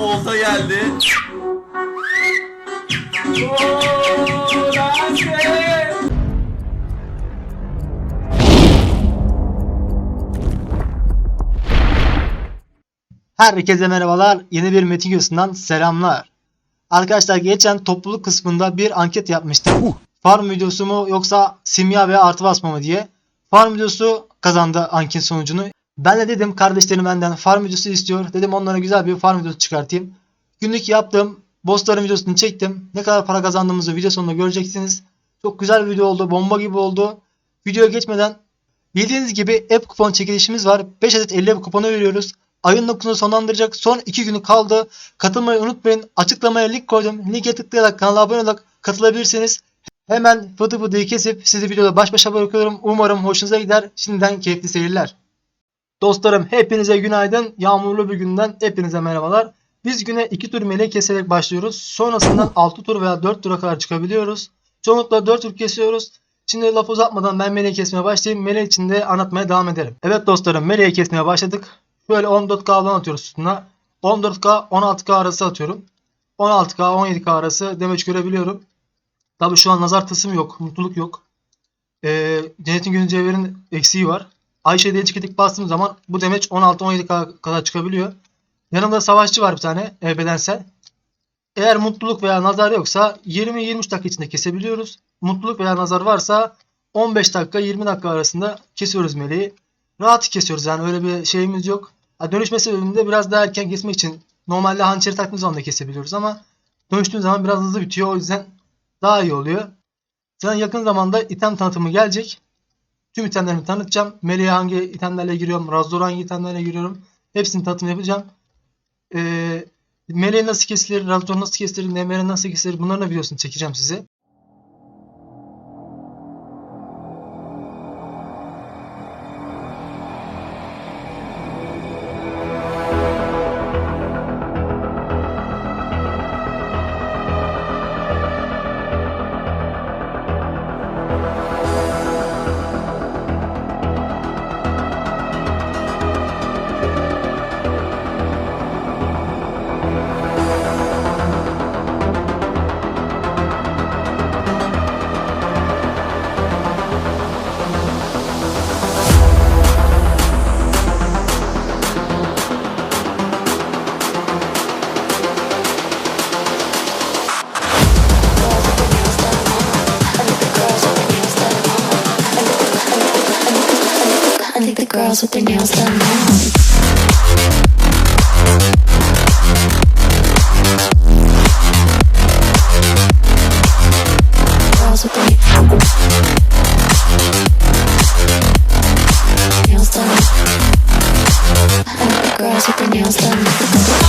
Olta geldi. Herkese merhabalar. Yeni bir metin videosundan selamlar. Arkadaşlar geçen topluluk kısmında bir anket yapmıştım. Farm videosu mu yoksa simya veya artı basma mı diye. Farm videosu kazandı anket sonucunu. Ben de dedim kardeşlerim benden farm videosu istiyor. Dedim onlara güzel bir farm videosu çıkartayım. Günlük yaptığım bossların videosunu çektim. Ne kadar para kazandığımızı video sonunda göreceksiniz. Çok güzel bir video oldu. Bomba gibi oldu. Videoya geçmeden bildiğiniz gibi app kupon çekilişimiz var. 5 adet 50 app kuponu veriyoruz. Ayın 9'unu sonlandıracak. Son 2 günü kaldı. Katılmayı unutmayın. Açıklamaya link koydum. Linke tıklayarak kanala abone olarak katılabilirsiniz. Hemen fıtı fıtıyı kesip sizi videoda baş başa bırakıyorum. Umarım hoşunuza gider. Şimdiden keyifli seyirler. Dostlarım hepinize günaydın. Yağmurlu bir günden hepinize merhabalar. Biz güne 2 tur meleği keserek başlıyoruz. Sonrasından 6 tur veya 4 tura kadar çıkabiliyoruz. Çoğunlukla 4 tur kesiyoruz. Şimdi laf uzatmadan ben meleği kesmeye başlayayım. Meleği içinde anlatmaya devam ederim. Evet dostlarım meleği kesmeye başladık. Böyle 14k alan atıyoruz üstüne. 14k 16k arası atıyorum. 16k 17k arası demeç görebiliyorum. Tabi şu an nazar tılsım yok. Mutluluk yok. Ee, Cennetin Gönül Cevher'in eksiği var. Ayşe diye çikitik bastığım zaman bu demeç 16-17k kadar çıkabiliyor. Yanımda savaşçı var bir tane e, bedensel. Eğer mutluluk veya nazar yoksa 20-23 dakika içinde kesebiliyoruz. Mutluluk veya nazar varsa 15 dakika 20 dakika arasında kesiyoruz meleği. Rahat kesiyoruz yani öyle bir şeyimiz yok. Ha, dönüşme biraz daha erken kesmek için normalde hançeri taktığımız zaman da kesebiliyoruz ama dönüştüğün zaman biraz hızlı bitiyor o yüzden daha iyi oluyor. Sana yakın zamanda item tanıtımı gelecek. Tüm itemlerimi tanıtacağım. Meleğe hangi itemlerle giriyorum, Razor'a hangi itemlerle giriyorum. Hepsini tanıtım yapacağım. Ee, Meleğe nasıl kesilir, Razor nasıl kesilir, Nemere nasıl kesilir bunların da videosunu çekeceğim size. I think girls with their nails done now. Girls with their nails done.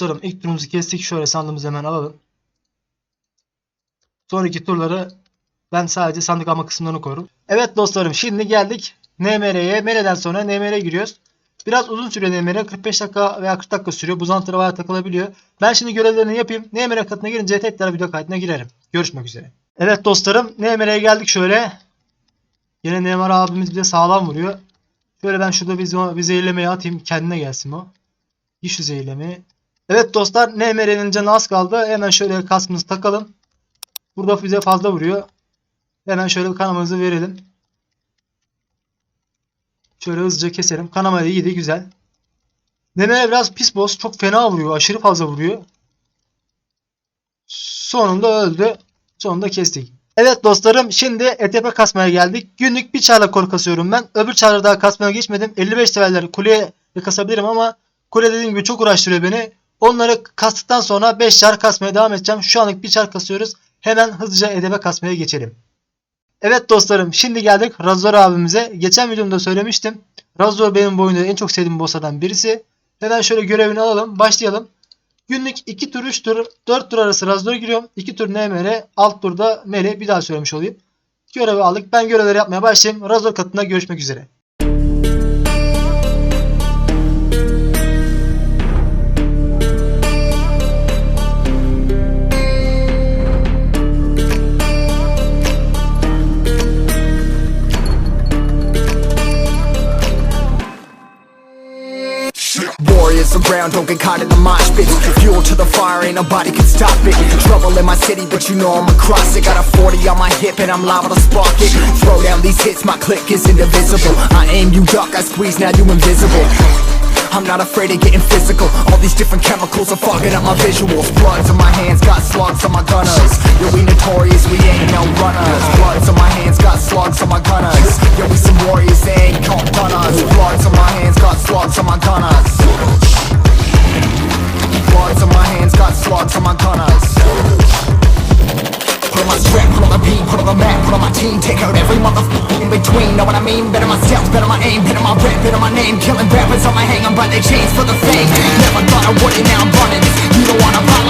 Dostlarım ilk turumuzu kestik. Şöyle sandığımızı hemen alalım. Sonraki turları ben sadece sandık alma kısımlarını koyuyorum. Evet dostlarım şimdi geldik NMR'ye. NMR'den sonra NMR'ye giriyoruz. Biraz uzun sürüyor NMR. 45 dakika veya 40 dakika sürüyor. Buzantara bayağı takılabiliyor. Ben şimdi görevlerini yapayım. NMR katına girince tekrar video kaydına girerim. Görüşmek üzere. Evet dostlarım NMR'ye geldik şöyle. Yine NMR abimiz bize sağlam vuruyor. Şöyle ben şurada bir, bir zehirlemeyi atayım. Kendine gelsin o. Giy şu zehirlemeyi. Evet dostlar NMR'nin canı az kaldı. Hemen şöyle kaskımızı takalım. Burada bize fazla vuruyor. Hemen şöyle kanamamızı verelim. Şöyle hızlıca keselim. Kanama iyiydi güzel. NMR biraz pis boss. Çok fena vuruyor. Aşırı fazla vuruyor. Sonunda öldü. Sonunda kestik. Evet dostlarım şimdi ETP kasmaya geldik. Günlük bir çarla kor kasıyorum ben. Öbür çarla daha kasmaya geçmedim. 55 severler kuleye kasabilirim ama kule dediğim gibi çok uğraştırıyor beni. Onları kastıktan sonra 5 çar kasmaya devam edeceğim. Şu anlık bir çar kasıyoruz. Hemen hızlıca EDB kasmaya geçelim. Evet dostlarım şimdi geldik Razor abimize. Geçen videomda söylemiştim. Razor benim bu oyunda en çok sevdiğim bosslardan birisi. Hemen şöyle görevini alalım. Başlayalım. Günlük 2 tur 3 tur 4 tur arası Razor'a giriyorum. 2 tur NMR alt turda MR bir daha söylemiş olayım. Görevi aldık. Ben görevleri yapmaya başlayayım. Razor katında görüşmek üzere. Around, don't get caught in the mosh pit. Fuel to the fire, ain't nobody can stop it. Trouble in my city, but you know I'm across it. Got a 40 on my hip, and I'm liable to spark it. Throw down these hits, my click is indivisible. I aim, you duck, I squeeze, now you invisible. I'm not afraid of getting physical. All these different chemicals are fogging up my visuals. Bloods on my hands, got slugs on my gunners. Yeah, we notorious, we ain't no runners. Bloods on my hands, got slugs on my gunners. Yeah, we some warriors, they ain't called runners. Bloods on my hands, got slugs on my gunners. Bloods on my hands, got slugs on my gunners. Put on my strap, put on the beat, put on the map, put on my team, take out every motherfucker in between. Know what I mean? Better myself, better my aim, better my rap, better my name. Killing rappers on my hang, I'm by their chains for the fame. Never thought I would it, now I'm running. You don't wanna follow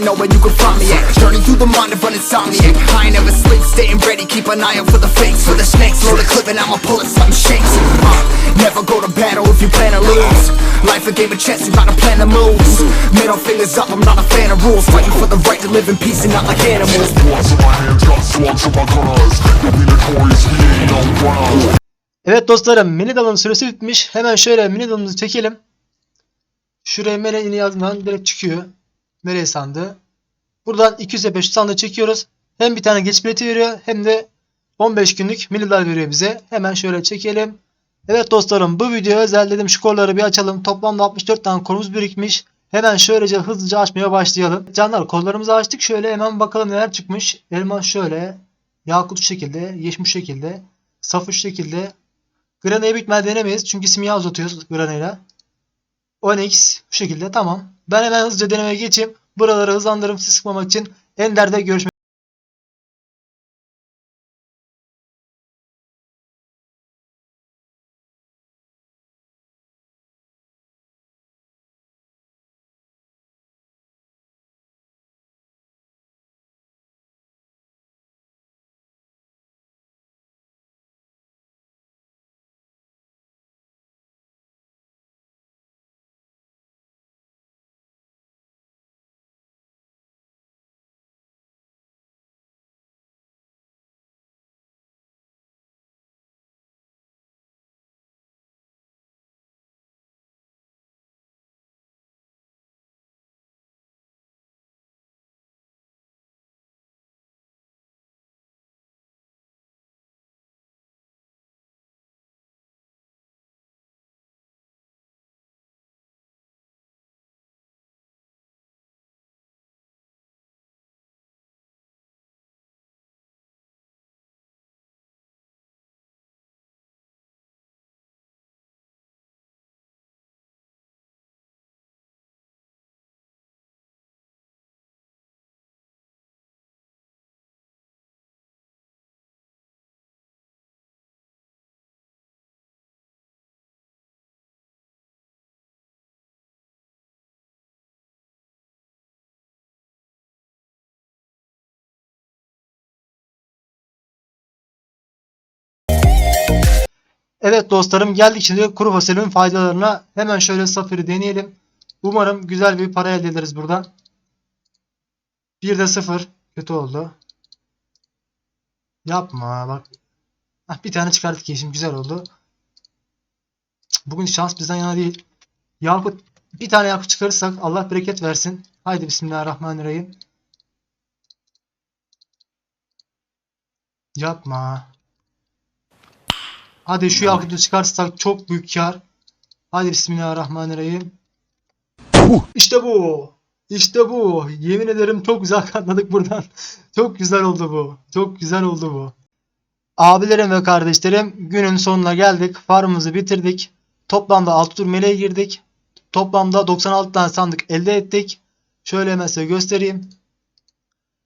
ain't know where you can find me at. Journey through the mind of an insomniac. I ain't never sleep, staying ready, keep an eye out for the fakes. For the snakes, load the clip and I'ma pull it, something shakes. Uh, never go to battle if you plan to lose. Life a game of chess, you gotta plan the moves. Middle fingers up, I'm not a fan of rules. Fighting for the right to live in peace and not like animals. Bloods in my hands, got slugs in my gunners. Yeah, we notorious, we ain't no runners. Evet dostlarım mini dalın süresi bitmiş. Hemen şöyle mini dalımızı çekelim. Şuraya mere ini yazdığından direkt çıkıyor. Mere sandığı. Buradan 200 EP şu sandığı çekiyoruz. Hem bir tane geç bileti veriyor hem de 15 günlük dal veriyor bize. Hemen şöyle çekelim. Evet dostlarım bu videoya özel dedim şu kolları bir açalım. Toplamda 64 tane kolumuz birikmiş. Hemen şöylece hızlıca açmaya başlayalım. Canlar kollarımızı açtık. Şöyle hemen bakalım neler çıkmış. Elmas şöyle. Yakut şu şekilde. Yeşil şu şekilde. Safı şu şekilde. Grana'yı bitmeden denemeyiz. Çünkü simya uzatıyoruz Grana'yla. Onyx bu şekilde tamam. Ben hemen hızlıca denemeye geçeyim. Buraları hızlandırıp sıkmamak için Ender'de görüşmek Evet dostlarım geldik şimdi kuru fasulyenin faydalarına. Hemen şöyle safiri deneyelim. Umarım güzel bir para elde ederiz buradan. Bir de sıfır. Kötü oldu. Yapma bak. Hah, bir tane çıkarttık yeşim güzel oldu. Bugün şans bizden yana değil. Yakut bir tane yakut çıkarırsak Allah bereket versin. Haydi bismillahirrahmanirrahim. Yapma. Hadi şu yakutu çıkarsak çok büyük kar. Hadi bismillahirrahmanirrahim. İşte bu. İşte bu. Yemin ederim çok güzel katladık buradan. çok güzel oldu bu. Çok güzel oldu bu. Abilerim ve kardeşlerim günün sonuna geldik. Farmımızı bitirdik. Toplamda 6 tur meleğe girdik. Toplamda 96 tane sandık elde ettik. Şöyle size göstereyim.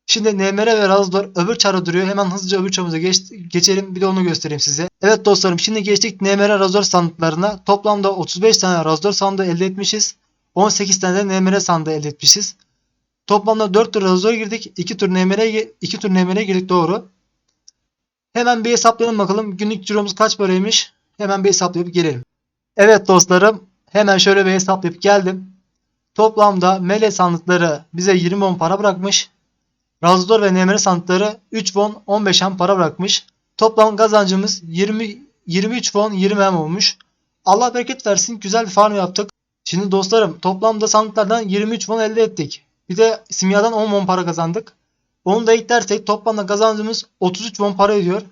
Şimdi NMR ve Razdor öbür çara duruyor. Hemen hızlıca öbür çarımıza geç, geçelim. Bir de onu göstereyim size. Evet dostlarım şimdi geçtik NMR Razdor sandıklarına. Toplamda 35 tane Razdor sandığı elde etmişiz. 18 tane de NMR sandığı elde etmişiz. Toplamda 4 tur Razdor girdik. 2 tur NMR 2 tur NMR girdik doğru. Hemen bir hesaplayalım bakalım. Günlük ciromuz kaç paraymış? Hemen bir hesaplayıp gelelim. Evet dostlarım. Hemen şöyle bir hesaplayıp geldim. Toplamda mele sandıkları bize 20 won para bırakmış. Razdor ve Nemre sandıkları 3 won 15 hem para bırakmış. Toplam kazancımız 20 23 won 20 hem olmuş. Allah bereket versin güzel bir farm yaptık. Şimdi dostlarım toplamda sandıklardan 23 won elde ettik. Bir de simyadan 10 won para kazandık. Onu da eklersek toplamda kazancımız 33 won para ediyor.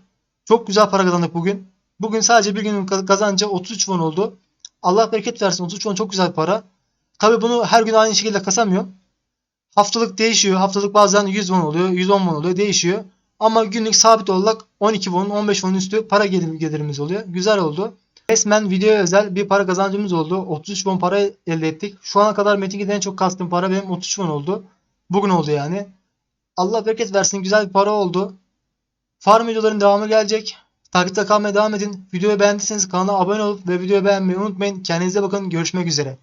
Çok güzel para kazandık bugün. Bugün sadece bir günün kaz- kazancı 33 won oldu. Allah bereket versin 33 won çok güzel para. Tabi bunu her gün aynı şekilde kasamıyorum. Haftalık değişiyor. Haftalık bazen 100 won oluyor, 110 won oluyor, değişiyor. Ama günlük sabit olarak 12 won, 15 won üstü para gelir- gelirimiz oluyor. Güzel oldu. Resmen videoya özel bir para kazancımız oldu. 33 won para elde ettik. Şu ana kadar Metin 2'den en çok kastığım para benim 33 won oldu. Bugün oldu yani. Allah bereket versin. Güzel bir para oldu. Farm videoların devamı gelecek. Takipte kalmaya devam edin. Videoyu beğendiyseniz kanala abone olup ve videoyu beğenmeyi unutmayın. Kendinize bakın. Görüşmek üzere.